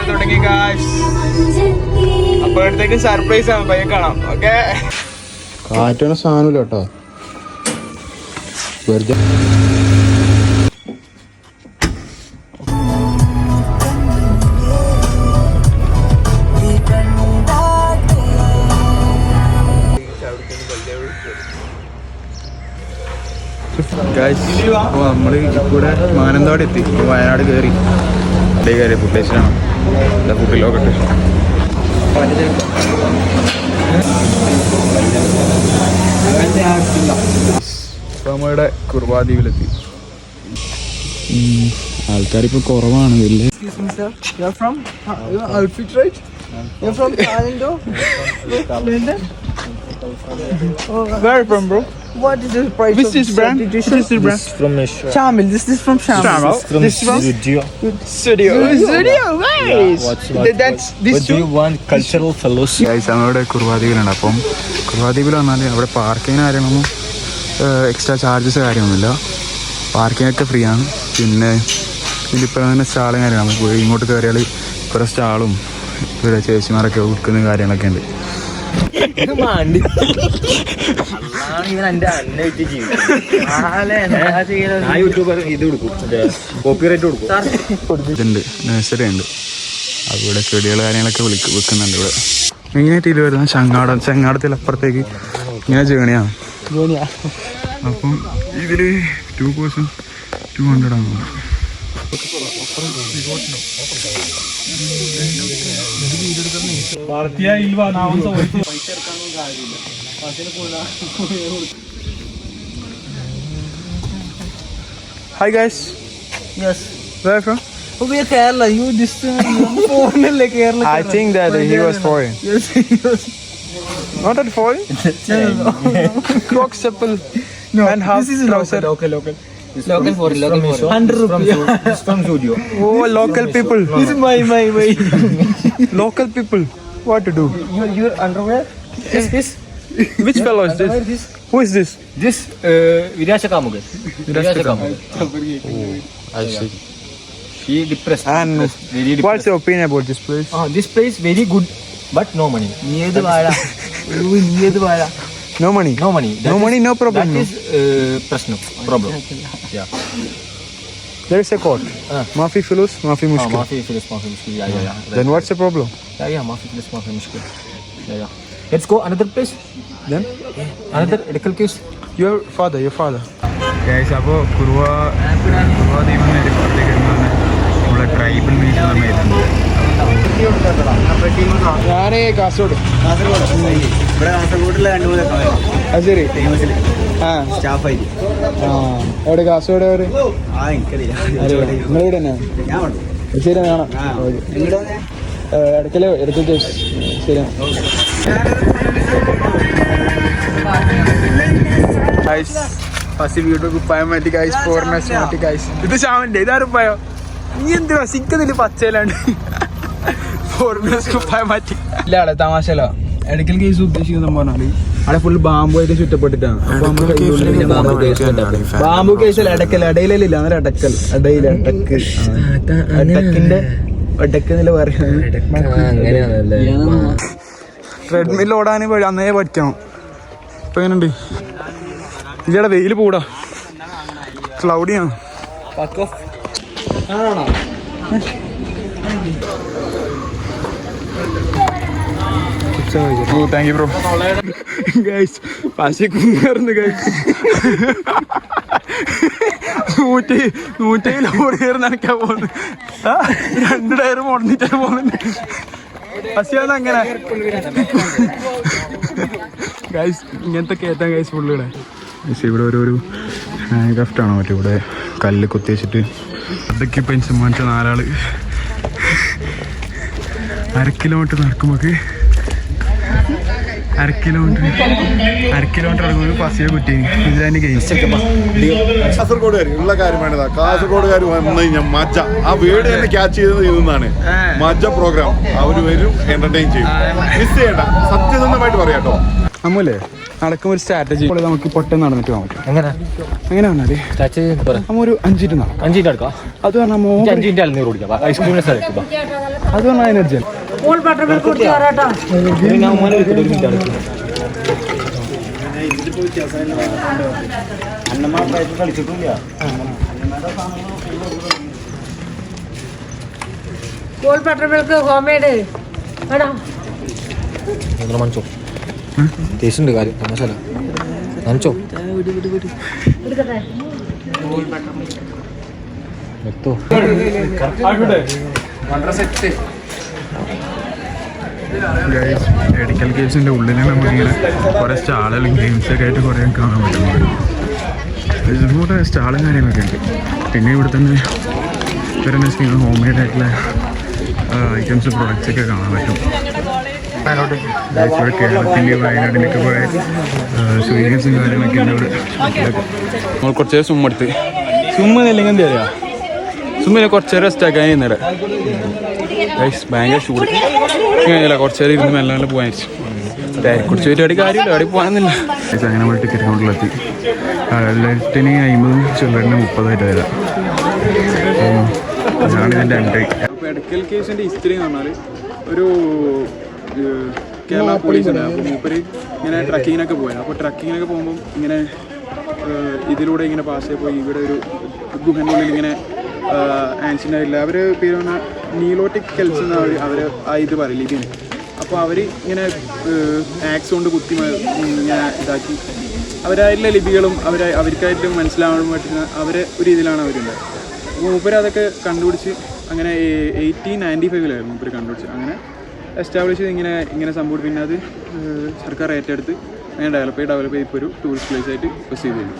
യാത്ര തുടങ്ങി കാശ് അപ്പോഴത്തേക്ക് സർപ്രൈസ് ആണ് പയ്യെ കാണാം. ഓക്കെ കാറ്റാണ് സാധനമില്ല കേട്ടോ. വെറുതെ നമ്മൾ ഇവിടെ മാനന്തവാടി എത്തി. വയനാട് കയറി അതേ കയറി ഫുഡ് ടേസ്റ്റിലാണ് അപ്പോൾ നമ്മളുടെ കുർബാദ്വീപിലെത്തി ഇപ്പൊ കുറവാണ് വലിയ Excuse me, sir. You're Where from, bro? What is the price Which of is brand? This Which is the brand? From Asia. Shamil. This is from Shamil. Shamil. From This from Studio. Studio. Studio. Nice. What's, watch, what, That's this what do you want? Cultural fellowship. Guys, നമ്മളിവിടെ കുർബാദ്വീപിലുണ്ട് അപ്പം കുർബാദ്വീപിൽ വന്നാൽ അവിടെ പാർക്കിങ്ങിന് കാര്യങ്ങളൊന്നും extra charges കാര്യമൊന്നുമില്ല പാർക്കിങ്ങൊക്കെ ഒക്കെ free ആണ് പിന്നെ ഇതിപ്പോൾ തന്നെ സ്റ്റാളും കാര്യമാണ് ഇങ്ങോട്ട് കയറിയാൽ കുറേ സ്റ്റാളും ഇവിടെ ചേച്ചിമാരൊക്കെ വിൽക്കുന്ന കാര്യങ്ങളൊക്കെ ഉണ്ട് ഞാൻ യൂട്യൂബർ ഇത് കൊടുക്കും. കോപ്പിറൈറ്റ് കൊടുക്കും. ഇതുണ്ട് നഴ്സറി ഉണ്ട്. അവിടെ ചെടികൾ കാര്യങ്ങളൊക്കെ വിളിക്ക് വിൽക്കുന്നുണ്ട് ഇവിടെ. മെയിനായിട്ട് ഇത് വരുന്ന ചങ്ങാടം ചങ്ങാടത്തിൽ അപ്പുറത്തേക്ക് ഇങ്ങനെ ജേണിയാണ് അപ്പം ഇതിൽ ടു പേഴ്സൺ ടു ഹൺഡ്രഡ് ആണ്. Hi guys. Yes. Hi guys yes Where from? Oh, we are Kerala. You this uh, phone like Kerala. I think that he was foreign. Yes, he was. Not at foreign. no, no, no. Crocs apple. No, and half this is local. Local, local. Local for local for. Hundred rupees. from studio. Oh, local people. This is my my my. Local people. What to do? Your your underwear. Yes. This. Which fellow is this? This. Who is this? This uh, Virasha Kamugan. Virasha Kamugan. I see. She depressed. And depressed, very depressed. what's your opinion about this place? Ah, this place very good, but no money. നീ ഏത് വാഴ നീ ഏത് വാഴ No money. No money. No money, no problem, That no. is uh, prasno, problem. Yeah. There is a court. Ah. Mafi Filus, Mafi Ah, Mushkil. Mafi Filis, Mafi Mushkil. Yeah, yeah, yeah. Then what's the problem? Yeah, yeah, Mafi Filis, Mafi Mushkil. Yeah, yeah. Let's go another place. Then? Another medical case. Your father, your father. Guys, അപ്പോൾ കുറുവ കുറുവ ദ്വീപിൽ നിന്ന് ഞാൻ കാസർഗോഡ്. ഇവിടെ കാസർഗോഡിലെ രണ്ട് മൂന്ന് അത് ശരി. ആ. സ്റ്റാഫായിട്ട്. ആ. എവിടെ? കാസർഗോഡ് എവിടെ? ആ എനിക്കറിയില്ല. നിങ്ങളിവിടെ തന്നെ ഞാൻ ശരി കാണാം നിങ്ങളുടെ ഇടയ്ക്കൽ ഇടയ്ക്ക് ശരി. ഫസ്റ്റ് വീഡിയോ കുപ്പായം മാറ്റി ഗൈസ് ഫോറിനേഴ്സ് മാറ്റി ഗൈസ് ഇത് ഷാമിന്റെ ഇതാരും പയോ നീ എന്തിനാ? സിക്കുന്നില്ല പച്ചയിലാണ്ട്. ഇല്ല അവിടെ തമാശല എടക്കൽ കേസ് ഉദ്ദേശിക്കുന്ന പറഞ്ഞാൽ അവിടെ ഫുൾ ബാമ്പു ആയിട്ട് ചുറ്റപ്പെട്ടിട്ടാണ്. അപ്പൊ നമ്മൾ ബാമ്പു കേസിൽ ഇടക്കൽ ഇടയിലില്ല അന്നേരം ഇടക്കൽ ഇടയിൽ ഇടയ്ക്ക് എന്നില്ല പറയുന്നത്. ട്രെഡ്മിൽ ഓടാൻ അന്നേ പഠിക്കണം ഇപ്പൊ എങ്ങനെയുണ്ട്? ഇതിടെ വെയിൽ പൂടാ. ക്ലൗഡിയാണ് ബ്രോ നൂറ്റി നൂറ്റി ലോഡ് കയറി നടക്കാൻ രണ്ട് ടയർ മുടന്നിട്ടാണ് പോകുന്നുണ്ട് പശയാണ് അങ്ങനെ? ഗൈസ് ഇങ്ങനത്തെ കയറ്റാൻ ഗൈസ് പുള്ളിയുടെ ഇവിടെ ഒരു ഒരു ഹാൻഡ് മറ്റേ ഇവിടെ കല്ല് കുത്തി വെച്ചിട്ട് അതൊക്കെ പെൻഷൻ വാങ്ങിച്ച നാലാൾ. അര കിലോമീറ്റർ നടക്കുമ്പോൾ അര കിലോമീറ്റർ അര കിലോമീറ്റർ ഒരു പസിയെ കുറ്റി ഇതിലെ ഗെയിംസ് കാസർഗോഡുകാർ ഉള്ള കാര്യമാണ് കാസർഗോഡുകാർ വന്നു കഴിഞ്ഞാൽ മജ്ജ. ആ വീട് തന്നെ ക്യാച്ച് ചെയ്തത് ഇതെന്നാണ്. മജ്ജ പ്രോഗ്രാം അവർ വരും എന്റർടൈൻ ചെയ്യും. മിസ് ചെയ്യണ്ട. സത്യസന്ധമായിട്ട് പറയാട്ടോ. അമ്മൂല്ലേ നടക്കുമ്പോൾ ഒരു സ്ട്രാറ്റജി നമുക്ക് പൊട്ടെന്ന് നടന്നിട്ട് പോകാൻ പറ്റും. എങ്ങനെ? എങ്ങനെ വന്നാൽ? നമ്മൊരു പറ. നടക്കാം. ഒരു അഞ്ചിട്ട് നടക്കും അത് പറഞ്ഞാൽ അത് പറഞ്ഞാൽ എനർജി മൂന്ന് ബട്ടർ മിൽക്ക് അന്നമാർക്കായിട്ട് കളിച്ചിട്ടില്ല. മൂന്ന് ബട്ടർ മിൽക്ക് ഹോം മെയ്ഡ് വേണോ? മനസ്സോ ടേസ്റ്റ് കാര്യം. തമാശല നനച്ചോ എടുക്കട്ടെ. എത്തോ മെഡിക്കൽ കേസിന്റെ ഉള്ളിൽ നമുക്കിങ്ങനെ കുറേ സ്റ്റാളുകളും ഗെയിംസ് ഒക്കെ ആയിട്ട് കുറെ കാണാൻ പറ്റുന്നുണ്ട് ഇതുപോലെ സ്റ്റാളും കാര്യങ്ങളൊക്കെ ഉണ്ട്. പിന്നെ ഇവിടെ തന്നെ വരുന്ന സ്കീം ഹോം മെയ്ഡ് ആയിട്ടുള്ള ഐറ്റംസ് പ്രൊഡക്ട്സ് ഒക്കെ കാണാൻ പറ്റും. ഇവിടെ കേരളത്തിന്റെ വയനാടിനൊക്കെ കുറേ കാര്യങ്ങളൊക്കെ കുറച്ച് നേരം സുമ്മ എടുത്ത്. സുമ്മ എന്താ സുമ്മിനെ കുറച്ച് നേരം റെസ്റ്റ് ആക്കാൻ ഇന്നലെ. ഗൈസ് ഭയങ്കര ചൂട്. കഴിഞ്ഞില്ല കുറച്ച് നേരം ഇരുന്ന് മെല്ലെ മെല്ലെ പോകാൻ കുറച്ച് പരിപാടി കാര്യമില്ല അവിടെ പോകാനില്ല അങ്ങനെ നമ്മൾ ടിക്കറ്റ് കൗണ്ടറിലെത്തി ലെഫ്റ്റിന് അമ്പതും ചില്ലറിന് മുപ്പതായിട്ട് വരാം. അതാണ് ഇതിന്റെ എൻട്രി മെഡിക്കൽ കേസിന്റെ ഹിസ്റ്ററി എന്ന് പറഞ്ഞാൽ ഒരു കേരള പോലീസ് ഉണ്ട്. അപ്പോൾ മൂപ്പര് ഇങ്ങനെ ട്രക്കിങ്ങിനൊക്കെ പോയത് അപ്പോൾ ട്രക്കിങ്ങിനൊക്കെ പോകുമ്പോൾ ഇങ്ങനെ ഇതിലൂടെ ഇങ്ങനെ പാസ് ചെയ്ത് പോയി ഇവിടെ ഒരു ഗുഹനുള്ളിൽ ഇങ്ങനെ ആൻസിന്റെ ഇല്ല അവർ പേര് പറഞ്ഞാൽ നീലോട്ടിക് കെൽസ് എന്ന് അവർ അവർ ഇത് പറയില്ല അപ്പോൾ അവർ ഇങ്ങനെ ആക്സ് കൊണ്ട് കുത്തി ഇങ്ങനെ ഇതാക്കി. അവരായിട്ടുള്ള ലിപികളും അവരെ അവർക്കായിട്ടും മനസ്സിലാവാൻ പറ്റുന്ന അവരെ ഒരു ഇതിലാണ് അവരുണ്ടായത്. അപ്പോൾ മൂപ്പര് അതൊക്കെ കണ്ടുപിടിച്ച് അങ്ങനെ എയ്റ്റീൻ നയന്റി ഫൈവിലായിരുന്നു മൂപ്പര് കണ്ടുപിടിച്ച്. അങ്ങനെ എസ്റ്റാബ്ലിഷ് ചെയ്ത് ഇങ്ങനെ ഇങ്ങനെ സംഭവം പിന്നെ അത് സർക്കാർ ഏറ്റെടുത്ത്. അങ്ങനെ ഡെവലപ്പ് ചെയ്ത് ഡെവലപ്പ് ചെയ്ത് ഒരു ടൂറിസ്റ്റ് പ്ലേസ് ആയിട്ട് പ്രൊസീഡ് ചെയ്തു.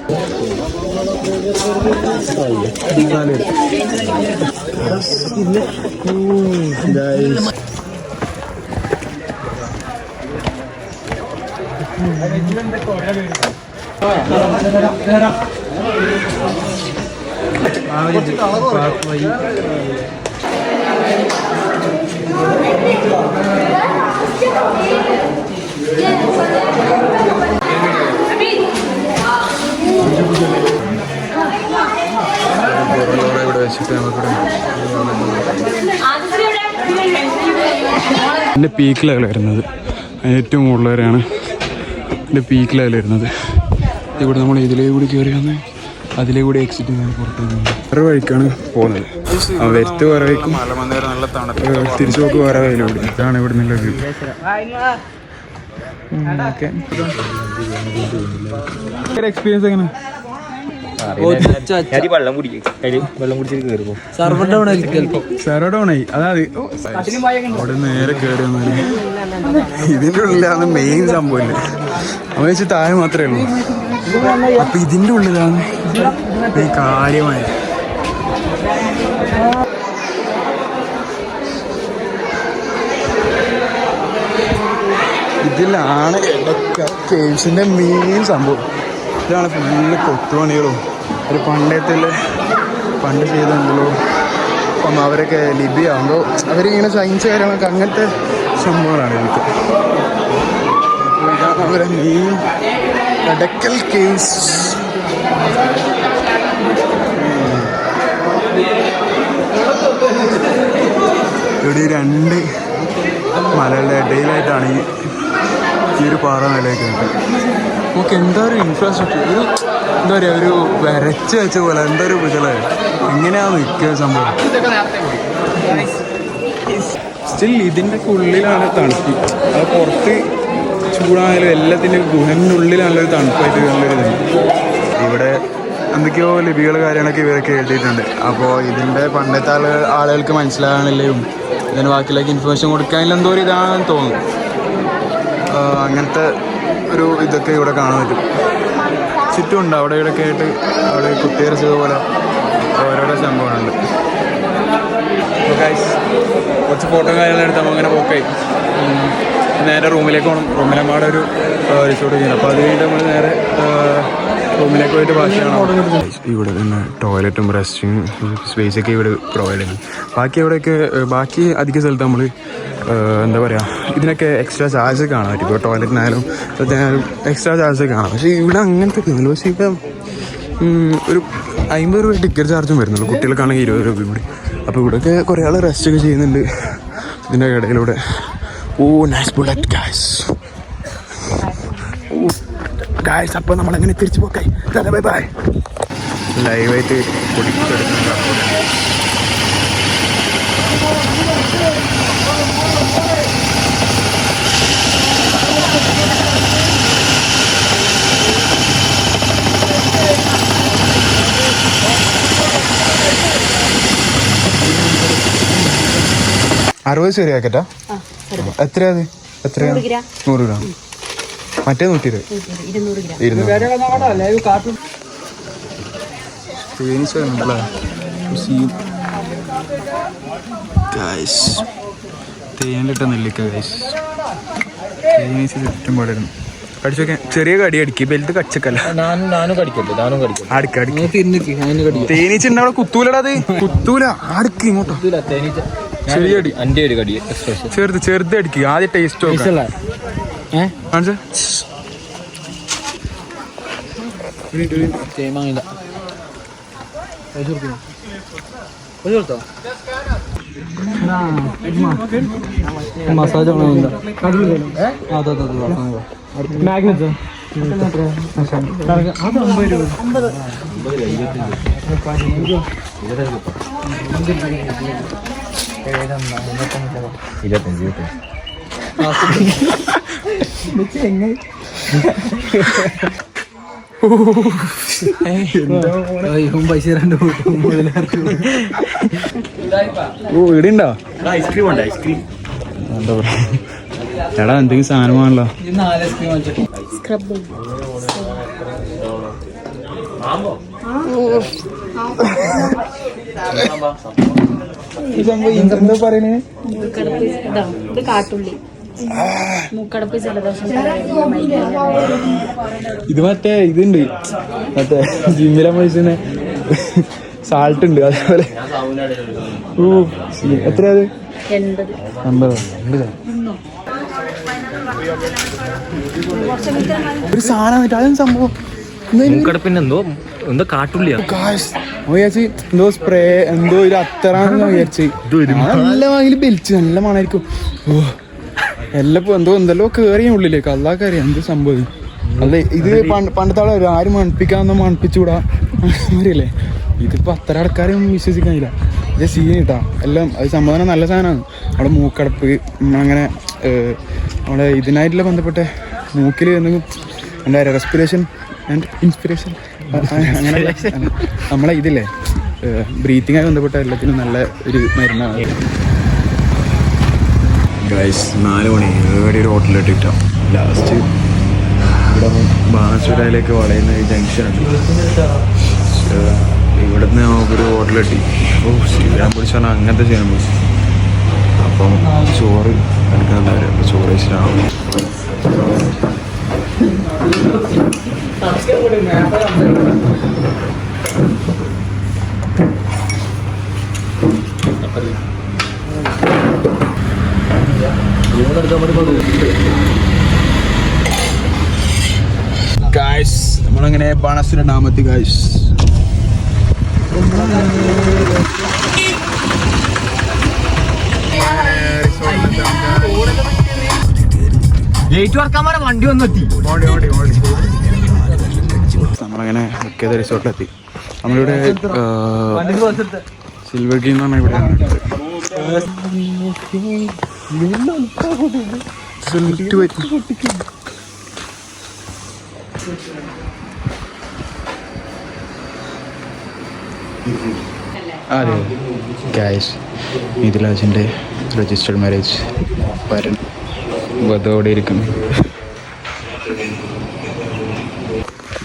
എന്റെ പീക്ക് ലെവൽ വരുന്നത് ഏറ്റവും മുകളിൽ എന്റെ പീക്ക് ലെവൽ വരുന്നത്. ഇവിടെ നമ്മൾ ഇതിലേ കൂടി കയറി വന്ന് അതിലേ കൂടി എക്സിറ്റ് ചെയ്യാൻ പുറത്തേക്ക് വേറെ വഴിക്കാണ് പോകുന്നത്. വരുത്ത് വേറെ വഴിക്കും. തിരിച്ചു നോക്ക് വേറെ വഴിയിലൂടെ. ഇതാണ് ഇവിടെ നിന്നുള്ള വ്യൂ എക്സ്പീരിയൻസ് എങ്ങനെ? വെള്ളം സർവർ ഡൗൺ ആയി സെറോ ഡൗൺ ആയി അതായത് അവിടെ നേരെ കയറി ഇതിന്റെ ഉള്ളിലാണ് മെയിൻ സംഭവം അവ വെച്ച് താഴെ മാത്രമേ ഉള്ളൂ. അപ്പൊ ഇതിന്റെ ഉള്ളിലാണ് ഈ കാര്യമായി ഇതിലാണ് കേവ്സിന്റെ മെയിൻ സംഭവം. ഇതാണ് ഫുള്ള് കൊത്തുപണികളും ഒരു പണ്ടത്തെ പണ്ട് ചെയ്തെങ്കിലും അപ്പം അവരൊക്കെ ലിബിയാകുമ്പോൾ അവരിങ്ങനെ സയൻസ് കാര്യങ്ങളൊക്കെ അങ്ങനത്തെ സംഭവങ്ങളാണ് എനിക്ക് അവരെ മെയിൻ കടക്കൽ കേസ് ഇവിടെ രണ്ട് മലകളുടെ ഇടയിലായിട്ടാണ് ഈ ഈ ഒരു പാറ നിലയ്ക്കുന്നത് നമുക്ക് എന്താ ഒരു ഇൻഫ്രാസ്ട്രക്ചർ ഒരു എന്താ പറയുക ഒരു വരച്ച് വെച്ച പോലെ എന്താ ഒരു വികൾ എങ്ങനെയാണ് നിൽക്കുക സംഭവം? സ്റ്റിൽ ഇതിന്റെ ഒക്കെ ഉള്ളിലാണ് തണുപ്പ്. അത് പുറത്ത് ചൂടായാലും എല്ലാത്തിന്റെ ഗുഹനുള്ളിലാണല്ലോ തണുപ്പായിട്ട് നല്ലൊരു ഇവിടെ എന്തൊക്കെയോ ലിപികൾ കാര്യങ്ങളൊക്കെ ഇവരൊക്കെ എഴുതിയിട്ടുണ്ട്. അപ്പോൾ ഇതിന്റെ പണ്ടത്തെ ആളുകൾ ആളുകൾക്ക് മനസ്സിലാകാനില്ലേയും ഇതിന് ബാക്കിയിലേക്ക് ഇൻഫർമേഷൻ കൊടുക്കാനില്ല എന്തോ ഒരു ഇതാണെന്ന് തോന്നുന്നു. അങ്ങനത്തെ ഒരു ഇതൊക്കെ ഇവിടെ കാണാൻ പറ്റും. ചുറ്റുമുണ്ട് അവിടെ ഇവിടെയൊക്കെ ആയിട്ട് അവിടെ കുത്തിയരച്ചതുപോലെ ഓരോരോ സംഭവങ്ങളുണ്ട്. കുറച്ച് ഫോട്ടോ കാര്യങ്ങളും എടുത്ത് നമ്മൾ അങ്ങനെ പോക്കായി നേരെ റൂമിലേക്ക് പോകണം റൂമിലമ്പാടെ ഒരു റിസോർട്ട് ചെയ്യുന്നത് അപ്പോൾ അത് കഴിഞ്ഞിട്ട് നമ്മൾ നേരെ ഭാഷയാണ് ഇവിടെ തന്നെ ടോയ്ലറ്റും റെസ്റ്റും സ്പേസ് ഒക്കെ ഇവിടെ പ്രൊവൈഡ് ചെയ്യുന്നു. ബാക്കി എവിടെയൊക്കെ ബാക്കി അധിക സ്ഥലത്ത് നമ്മൾ എന്താ പറയുക ഇതിനൊക്കെ എക്സ്ട്രാ ചാർജ് കാണാൻ പറ്റും ഇപ്പോൾ ടോയ്ലറ്റിനായാലും എക്സ്ട്രാ ചാർജ് കാണാം. പക്ഷേ ഇവിടെ അങ്ങനത്തെ ഒന്നുമില്ല പക്ഷേ ഒരു അമ്പത് രൂപ ടിക്കറ്റ് ചാർജും വരുന്നുള്ളൂ. കുട്ടികൾക്കാണെങ്കിൽ ഇരുപത് രൂപ കൂടി. അപ്പോൾ ഇവിടെയൊക്കെ കുറേ ആൾ റെസ്റ്റ് ഒക്കെ ചെയ്യുന്നുണ്ട്. ഇതിന്റെ ഇടയിലൂടെ. Oh nice bullet guys guys അപ്പോൾ നമ്മളങ്ങനെ തിരിച്ചു പോക്കായി ബൈ ബൈ ലൈവായിട്ട് അറുപത് ശരിയാക്കട്ടാ? എത്രയാ അത്? എത്രയാ നൂറ് ഗ്രാം. മറ്റേ നൂറ്റി ഇരുന്നൂറ് ഗൈസ് നെല്ലിക്ക ഗൈസ് ചെറിയ കടി അടിക്കും വലുത് കച്ചക്കല്ല. തേനീച്ച കുത്തൂലടാ കുത്തൂല. അടുക്ക് ഇങ്ങോട്ടോ. ചെറിയ അടി ചെറുത് ചെറുത് അടിക്കും ആദ്യ ടേസ്റ്റ് നോക്കാം ഏ? കാണിച്ചേ. ചെയ്യുമാങ്ങില്ല പൈസ കൊടുക്കണോ പൈസ കൊടുത്തോ? Massage magnet. ഇരുപത്തഞ്ച് ഇരുപത്തഞ്ച്. പൈസ രണ്ട് ഓ ഇവിടെ ഉണ്ടോ ഐസ്ക്രീം ഉണ്ട് ഐസ്ക്രീം എന്താ പറയാ? എടാ എന്തെങ്കിലും സാധനമാണല്ലോ നാല് ഐസ്ക്രീം വാങ്ങിച്ചു ഈ സംഭവം എന്താ പറയണേ കാട്ടുള്ളി. മൂക്കടപ്പ് ജലദോഷം ഇത് മറ്റേ ഇതുണ്ട്. മറ്റേ ജിമ്മിലെ മനുഷ്യന് സാൾട്ട് ഉണ്ട്. അതേപോലെ. ഓ എത്രയാ അത്? എൺപത്. അമ്പതോ? ഒരു സാധനം അതെന്ത് സംഭവം? മൂക്കടപ്പിന് എന്തോ എന്തോ കാട്ടുള്ളിയാ. വിചാരിച്ച് എന്തോ സ്പ്രേ എന്തോ ഒരു അത്തറാന്ന് വിചാരിച്ച്. നല്ല വാങ്ങി ബെലിച്ച് നല്ല മണായിരിക്കും. ഓ എല്ലാം ഇപ്പൊ എന്തോ എന്തെല്ലോ കേറിയ ഉള്ളിലേക്ക്. അല്ലാക്കെ അറിയാം എന്ത് സംഭവം? അല്ല ഇത് പണ്ട് പണ്ടത്തെ ആളെ ആരും മണപ്പിക്കാന്നോ മണപ്പിച്ചുകൂടാ അറിയില്ലേ? ഇതിപ്പോ അത്ര ആൾക്കാരും വിശ്വസിക്കാനില്ല. ഇത് സീൻ കിട്ടാ എല്ലാം അത് സംഭവം നല്ല സാധനമാണ്. അവിടെ മൂക്കടപ്പ് അങ്ങനെ അവിടെ നമ്മുടെ ഇതിനായിട്ടുള്ള ബന്ധപ്പെട്ട മൂക്കിൽ എന്തെങ്കിലും എന്താ പറയുക റെസ്പിറേഷൻ ആൻഡ് ഇൻസ്പിറേഷൻ അങ്ങനെ നമ്മളെ ഇതില്ലേ ബ്രീത്തിങ്ങായി ബന്ധപ്പെട്ട എല്ലാത്തിനും നല്ല ഒരു മരുന്നാണ്. ഗൈസ് നാല് മണി. ഇവിടെ ഒരു ഹോട്ടലിലോട്ട് കിട്ടാം ലാസ്റ്റ് ഇവിടെ ബാണസുരയിലേക്ക് വളയുന്ന ഒരു ജംഗ്ഷൻ ഉണ്ട്. ഇവിടുന്ന് നമുക്കൊരു ഹോട്ടലെത്തി ഓ ശിവരാൻ പിടിച്ച് പറഞ്ഞാൽ അങ്ങനത്തെ ചെയ്യാൻ പിടിച്ചു. അപ്പം ചോറ് എടുക്കാൻ അപ്പം ചോറ് കഴിച്ചിട്ടാണ് ഗായ്സ് നമ്മളങ്ങനെ ബാണസുര ഡാമെത്തി ഗായ്സ് ലേറ്റ് വർക്കാൻ പറഞ്ഞ വണ്ടി വന്നെത്തി. നമ്മളങ്ങനെ മുഖ്യത റിസോർട്ടിലെത്തി. നമ്മളിവിടെ സിൽവർ ഗ്രീൻ എന്ന് പറഞ്ഞാൽ ഇവിടെയാണ് സെൽറ്റ് പറ്റി അതെ. ക്യാഷ് മിഥിലാജിന്റെ രജിസ്റ്റർഡ് മാരേജ് വരൻ വധോടെ ഇരിക്കുന്നു.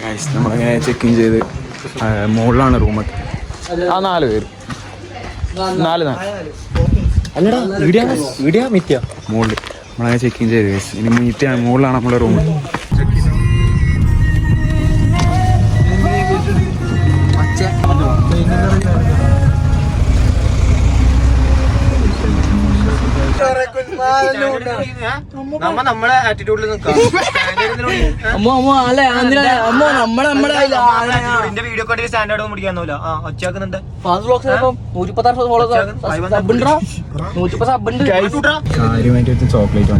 ഗൈസ് നമ്മളങ്ങനെ ചെക്ക് ഇൻ ചെയ്ത് മുകളിലാണ് റൂമൊക്കെ ആ നാല് പേര്. നാല് നാല്. അല്ലടാ വീഡിയോ വീഡിയോ മിത്യ മുകളിൽ നമ്മളങ്ങനെ ചെക്ക് ഇൻ ചെയ്ത് ഗൈസ് ഇനി മീറ്റാണ് മുകളിലാണ് നമ്മുടെ റൂം നമ്മ നമ്മളെ ആറ്റിറ്റ്യൂഡിൽ നിൽക്കാം അമ്മ അമ്മ അല്ല? എന്തിനാ അമ്മ നമ്മളെ എന്റെ വീഡിയോ സ്റ്റാൻഡേർഡ് ഒന്നും പിടിക്കാന്നല്ല ആ ഒച്ചാക്കുന്നുണ്ട് നൂറ്റിപ്പത്ത് സബുണ്ട് കാര്യമായിട്ട് ചോക്ലേറ്റ്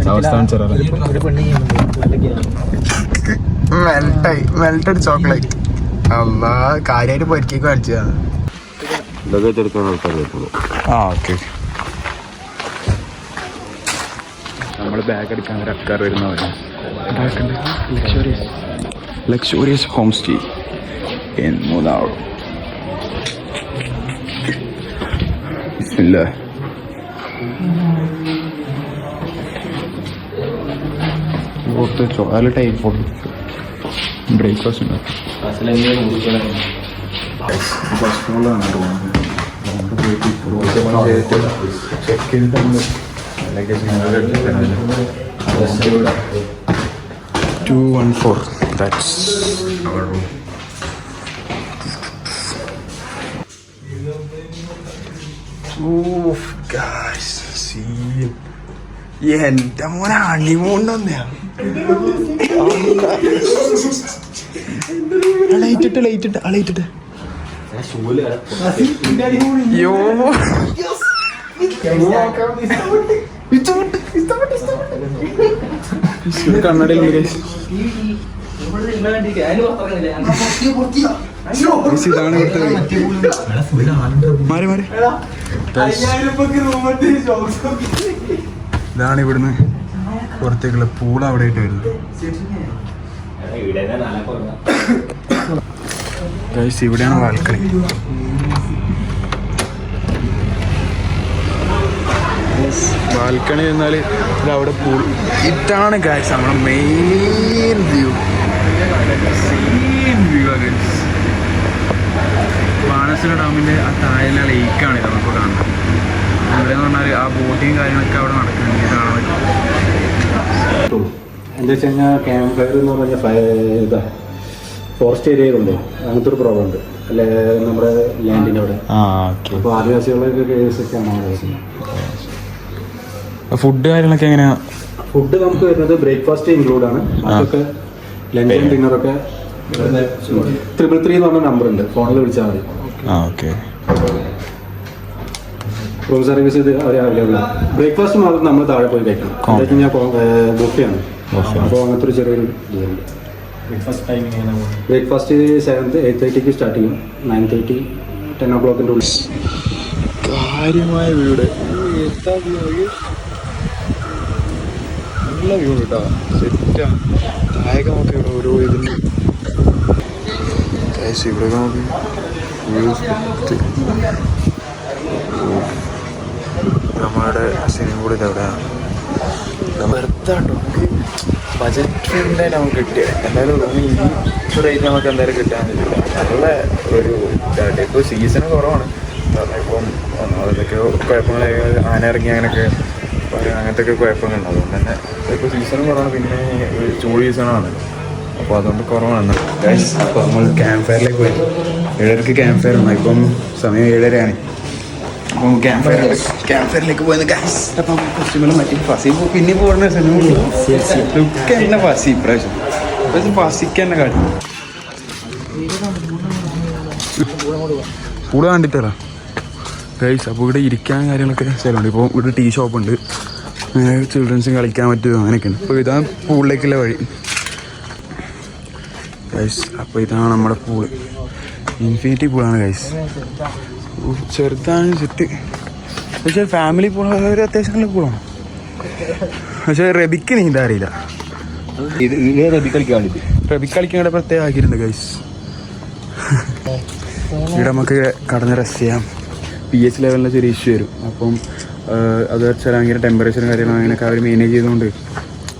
മെൽട്ടായി മെൽട്ടഡ് ചോക്ലേറ്റ് അല്ലാ കാര്യമായിട്ട് പൊരിക്കേക്ക് ആൾക്കാർ പറ്റുള്ളൂ ആ ഓക്കെ. നമ്മൾ ബാഗ് എടുക്കാൻ ഒരു അക്കാർ വരുന്നവരാണ് luxurious luxurious homestay in Munnar ഇല്ല അതിൽ ടൈപ്പ് ഫോട്ടോ ബ്രേക്ക്ഫാസ്റ്റ് ഉണ്ട്? ചെക്ക് ഇൻ നമ്മൾ two one four that's our room എന്റെ മോനെ ഹണിമൂണ്ടൊന്നെയാ ലൈറ്റിട്ട് ലൈറ്റിട്ട് ലൈറ്റിട്ട് യോ ഇതാണ് ഇവിടുത്തെ മാറി മാറി. ഇതാണ് ഇവിടുന്ന് പുറത്തേക്കുള്ള പൂള അവിടെ ആയിട്ട് വരുന്നത്. ഗൈസ് ഇവിടെയാണ് ബാൽക്കണി ബാൽക്കണി എന്നാൽ ഇത് അവിടെ പൂൾ ഇതാണ് ഗൈസ് നമ്മുടെ മെയിൻ വ്യൂ വ്യൂ ബാണസുര ഡാമിന്റെ ആ താഴെയുള്ള ലേക്കാണ് ഇത് നമുക്ക് കാണുന്നത് ഇവിടെ എന്ന് പറഞ്ഞാൽ ആ ബോട്ടിങ് കാര്യങ്ങളൊക്കെ അവിടെ നടക്കുന്നുണ്ട്. ഇതാണ് എന്താ വെച്ച് കഴിഞ്ഞാൽ ക്യാമ്പ് ഫയർ എന്ന് പറഞ്ഞ ഫയർ ഇതാ ഫോറസ്റ്റ് ഏരിയയിലുണ്ട് അങ്ങനത്തെ ഒരു പ്രോബ്ലം ഉണ്ട്. അല്ലെ നമ്മുടെ ലാൻഡിന്റെ അവിടെ. ആ ഓക്കെ അപ്പോൾ ആദിവാസികളൊക്കെ കേസൊക്കെയാണ് അവിടെ ഫുഡ് കാര്യങ്ങളൊക്കെ എങ്ങനെയാ? ഫുഡ് നമുക്ക് വരുന്നത് ബ്രേക്ക്ഫാസ്റ്റ് ഇൻക്ലൂഡ് ആണ്. അതൊക്കെ ലഞ്ചും ഡിന്നറൊക്കെ ത്രിപിൾ ത്രീ എന്ന് പറഞ്ഞ നമ്പർ ഉണ്ട്. ഫോണിൽ വിളിച്ചാൽ മതി. ഓക്കെ റൂം സർവീസ് ഇത് അവർ അവൈലബിൾ ആണ്. ബ്രേക്ക്ഫാസ്റ്റ് മാത്രം നമ്മൾ താഴെ പോയി കഴിക്കണം എന്താ കഴിഞ്ഞാൽ ബുഫയാണ് അപ്പോൾ അങ്ങനത്തെ ഒരു ചെറിയൊരു ഇതുണ്ട്. ബ്രേക്ക്ഫാസ്റ്റ് സെവൻത്ത് എയ്റ്റ് തേർട്ടിക്ക് സ്റ്റാർട്ട് ചെയ്യും. നയൻ തേർട്ടി ടെൻ ഓ ക്ലോക്കിന്റെ ഉള്ളിൽ. കാര്യമായ വീട്. നല്ല വ്യൂ കേട്ടോ സെറ്റാണ് കായകമൊക്കെ ഇവിടെ ഓരോ ഗൈസ് ഇവിടെ നമ്മുടെ സിനിമ കൂടെ എവിടെയാണ് വെറുതാട്ടോ നമുക്ക് ബജറ്റിന്റെ നമുക്ക് കിട്ടിയത് എന്തായാലും റൂം ഈ റേറ്റ് നമുക്ക് എന്തായാലും നല്ല ഒരു ഇതായിട്ട് ഇപ്പോൾ സീസൺ കുറവാണ്. കാരണം ഇപ്പം അതൊക്കെ കുഴപ്പങ്ങളായി ആന ഇറങ്ങി അങ്ങനെയൊക്കെ അങ്ങനത്തെ ഒക്കെ കുഴപ്പങ്ങളുണ്ട്. അതുകൊണ്ട് തന്നെ ഇപ്പോൾ സീസണും കുറവാണ് പിന്നെ ചൂട് സീസണാണ് അപ്പോൾ അതുകൊണ്ട് കുറവാണ്. അപ്പോൾ നമ്മൾ ക്യാമ്പ് ഫയറിലേക്ക് പോയി. ഏഴരക്ക് ക്യാമ്പ് ഫയർ ആണ്. ഇപ്പം സമയം ഏഴരയാണ്. അപ്പം ക്യാമ്പ് ഫയർ ക്യാമ്പ് ഫയറിലേക്ക് പോയത് ഗൈസ് അപ്പം കുറച്ചുകൂടെ മറ്റേ ഫസി പിന്നെ പോകുന്ന ലുക്ക് തന്നെ ഫസി ഇപ്രാവശ്യം. പക്ഷെ ഫസിക്ക് തന്നെ കൂടെ കണ്ടിട്ടല്ല ഗൈസ് അപ്പോൾ ഇവിടെ ഇരിക്കാൻ കാര്യങ്ങളൊക്കെ സ്ഥലമുണ്ട് ഇപ്പോൾ ഇവിടെ ടീ ഷോപ്പ് ഉണ്ട്. ചിൽഡ്രൻസും കളിക്കാൻ പറ്റുമോ? അങ്ങനെയൊക്കെയാണ്. അപ്പോൾ ഇതാണ് പൂളിലേക്കുള്ള വഴി. ഗൈസ് അപ്പോൾ ഇതാണ് നമ്മുടെ പൂൾ. ഇൻഫിനിറ്റി പൂളാണ് ഗൈസ് ചെറുതാണ് ചുറ്റ് പക്ഷേ ഫാമിലി പൂള ഒരു അത്യാവശ്യം നല്ല പൂളാണ്. പക്ഷേ റബിക്ക് നീന്താൻ അറിയില്ല. റബി കളിക്കാൻ ഇവിടെ പ്രത്യേകം ആക്കിയിട്ടുണ്ട് ഗൈസ് ഇവിടെ നമുക്ക് കടന്ന് റെസ്റ്റ് ചെയ്യാം. പി എച്ച് ലെവലിന്റെ ചെറിയ ഇഷ്യൂ വരും. അപ്പം അത് വെച്ചാൽ ഭയങ്കര ടെമ്പറേച്ചറും കാര്യങ്ങളും അങ്ങനെയൊക്കെ അവർ മാനേജ് ചെയ്തുകൊണ്ട്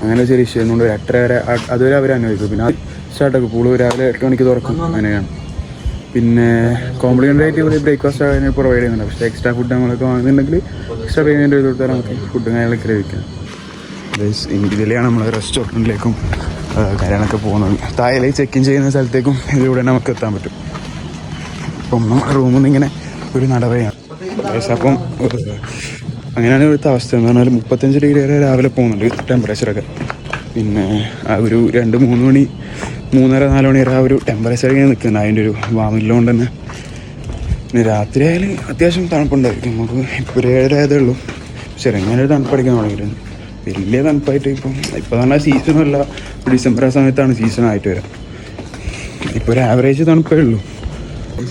അങ്ങനെ ചെറിയ ഇഷ്യൂ ചെയ്യുന്നുണ്ട്. ഒരു എട്ടര വരെ അതുവരെ അവർ അനുഭവിക്കും. പിന്നെ സ്റ്റാർട്ടാക്കും പൂൾ രാവിലെ എട്ട് മണിക്ക് തുറക്കും. അങ്ങനെയാണ്. പിന്നെ കോംപ്ലിമെന്ററി ആയിട്ട് ഒരു ബ്രേക്ക്ഫാസ്റ്റ് അതിന് പ്രൊവൈഡ് ചെയ്യുന്നുണ്ട്. പക്ഷേ എക്സ്ട്രാ ഫുഡ് നമ്മളൊക്കെ വാങ്ങുന്നുണ്ടെങ്കിൽ എക്സ്ട്രാ പേയ്മെന്റ് ചെയ്ത് കൊടുത്താൽ നമുക്ക് ഫുഡും കാര്യങ്ങളൊക്കെ ലഭിക്കാം. ഇതിലെയാണ് നമ്മൾ റെസ്റ്റോറന്റിലേക്കും കാര്യങ്ങളൊക്കെ പോകുന്നത്. തായലേ ചെക്ക് ഇൻ ചെയ്യുന്ന സ്ഥലത്തേക്കും ഇതിലൂടെ നമുക്ക് എത്താൻ പറ്റും. അപ്പം റൂമിൽ നിന്ന് ഇങ്ങനെ ഒരു നടവയാണ്. അപ്പം അങ്ങനെയാണ് ഇവിടുത്തെ അവസ്ഥ. എന്ന് പറഞ്ഞാൽ മുപ്പത്തഞ്ച് ഡിഗ്രി വരെ രാവിലെ പോകുന്നുണ്ട് ടെമ്പറേച്ചറൊക്കെ പിന്നെ ആ ഒരു രണ്ട് മൂന്ന് മണി മൂന്നര നാല് മണി വരെ ആ ഒരു ടെമ്പറേച്ചർ ഇങ്ങനെ നിൽക്കുന്നത് അതിന്റെ ഒരു വാമില്ലോണ്ട് തന്നെ. പിന്നെ രാത്രി ആയാലും അത്യാവശ്യം തണുപ്പുണ്ടായിരിക്കും നമുക്ക് ഇപ്പോൾ ഒരു ഏഴരയതേ ഉള്ളൂ. ചെറുങ്ങനെ ഒരു തണുപ്പടിക്കാൻ തുടങ്ങിയിരുന്നു വലിയ തണുപ്പായിട്ട് ഇപ്പം ഇപ്പോൾ തന്നെ സീസണല്ല ഡിസംബർ ആ സമയത്താണ് സീസൺ ആയിട്ട് വരാം. ഇപ്പോൾ ഒരു ആവറേജ് തണുപ്പേ ഉള്ളൂ.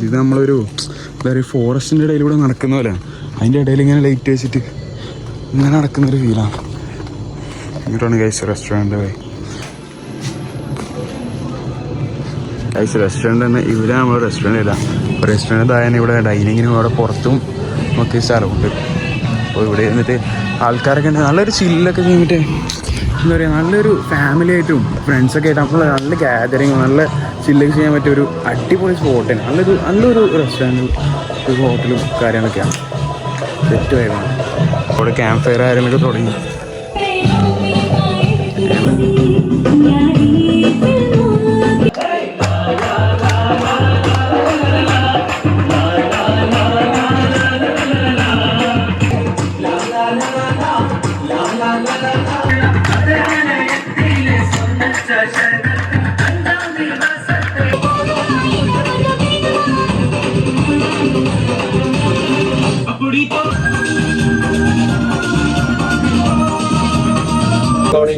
ഇത് നമ്മളൊരു എന്താ പറയുക ഫോറസ്റ്റിന്റെ ഇടയിലൂടെ നടക്കുന്ന പോലെ അതിന്റെ ഇടയിൽ ഇങ്ങനെ ലൈറ്റ് വെച്ചിട്ട് ഇങ്ങനെ നടക്കുന്നൊരു ഫീലാണ് ഇങ്ങോട്ടാണ് ഗൈസ് റെസ്റ്റോറന്റ് പോയി. ഗൈസ് റെസ്റ്റോറന്റ് തന്നെ ഇവിടെ നമ്മൾ റെസ്റ്റോറന്റ് ഇല്ല. റെസ്റ്റോറന്റ് തായാലും ഇവിടെ ഡൈനിങ്ങിനും അവിടെ പുറത്തും ഒക്കെ സ്ഥലമുണ്ട്. അപ്പോൾ ഇവിടെ ഇരുന്നിട്ട് ആൾക്കാരൊക്കെ ഉണ്ട്. നല്ലൊരു ചില്ലൊക്കെ കഴിഞ്ഞിട്ട് എന്താ പറയുക നല്ലൊരു ഫാമിലി ആയിട്ടും ഫ്രണ്ട്സൊക്കെ ആയിട്ട് നമ്മൾ നല്ല ഗ്യാതറിങ് നല്ല ചില്ലൊക്കെ ചെയ്യാൻ പറ്റിയ ഒരു അടിപൊളി സ്പോട്ടാണ് നല്ലൊരു നല്ലൊരു റെസ്റ്റോറന്റും ഹോട്ടലും കാര്യങ്ങളൊക്കെയാണ്. സെറ്റ് വൈബാണ് അവിടെ ക്യാമ്പ് ഫയർ കാര്യങ്ങളൊക്കെ തുടങ്ങി.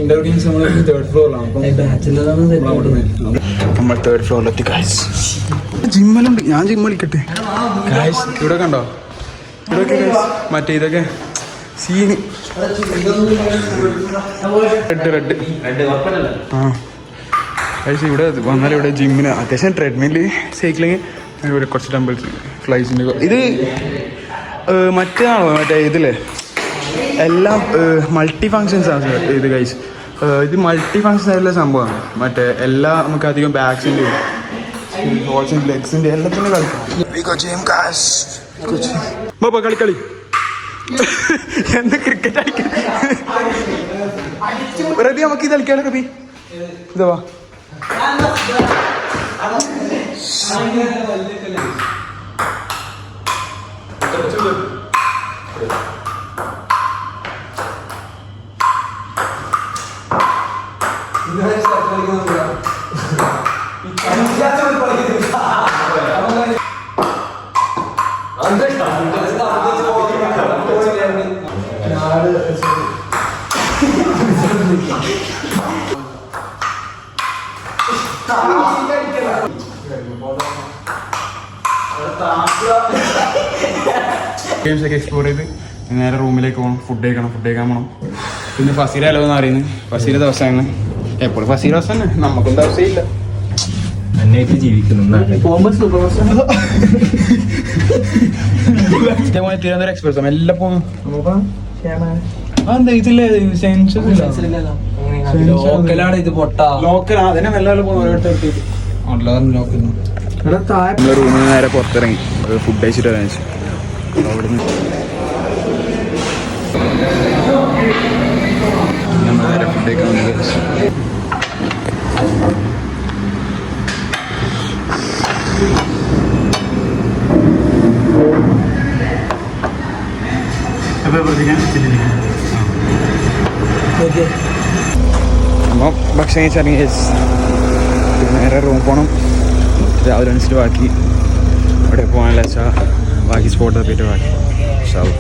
ഇന്റർവ്യൂസ് നമ്മൾ തേർഡ് ഫ്ലോറിലാണ് നമ്മൾ തേർഡ് ഫ്ലോറിലെത്തി കായ്സ് ജിമ്മലുണ്ട്. ഞാൻ ജിമ്മ് കളിക്കട്ടെ. കായ്സ് ഇവിടെ കണ്ടോ? ഇവിടെ മറ്റേ ഇതൊക്കെ. സീന് റെഡ് റെഡ് ആ. കായ്സ് ഇവിടെ വന്നാൽ ഇവിടെ ജിമ്മിന് അത്യാവശ്യം ട്രെഡ്മിൽ സൈക്ലിങ് ഇവിടെ കുറച്ച് ടെമ്പിൾസ് ഫ്ലൈസിന്റെ ഇത് ഏഹ്, മറ്റേ ആണോ? മറ്റേ ഇതില്ലേ? എല്ലാം മൾട്ടി ഫങ്ഷൻസ് ആണ് ഇത് ഗൈസ് ഇത് മൾട്ടി ഫങ്ഷൻ ആയിട്ടുള്ള സംഭവമാണ്. മറ്റേ എല്ലാ നമുക്ക് അധികം ബാക്സിന്റെ ഹോൾസിന്റെ ലെഗ്സിന്റെ എല്ലാത്തിനും കളിക്കാം. കളി കളി എന്ത് ക്രിക്കറ്റ് കളിക്കാൻ റബി നമുക്ക് ഇത് കളിക്കാലോ റബി ഇതാ വാ. ഗെയിംസ് ഒക്കെ എക്സ്പ്ലോർ ചെയ്ത് നേരെ റൂമിലേക്ക് പോകണം ഫുഡ് കഴിക്കണം ഫുഡ് കഴിക്കാൻ പോകണം പിന്നെ ഫസീല അലവെന്ന് പറയുന്നത്. ഫസീല ദിവസമാണ്. എപ്പോഴും ഫസീല ദിവസം തന്നെ നമുക്കും ദിവസമില്ല അന്നായിട്ട് ജീവിക്കുന്നു തിരുവനന്തപുരം എക്സ്പ്രസ് എല്ലാം പോകുന്നു റൂമിൽ നേരെ പുറത്തിറങ്ങി ഫുഡ് കഴിച്ചിട്ട് വെച്ചു അവിടുന്ന് നമ്മൾ നേരെ ഫുഡ് കഴിക്കാൻ വന്നത് അപ്പോൾ ഭക്ഷണം കഴിച്ചിറങ്ങി നേരെ റൂം പോകണം രാവിലെ അനുസരിച്ച് ബാക്കി. അവിടെ പോകാനല്ല വെച്ചാൽ ബാക്കി സ്പോട്ട് തപ്പിയിട്ട് ബാക്കി. ഷാവും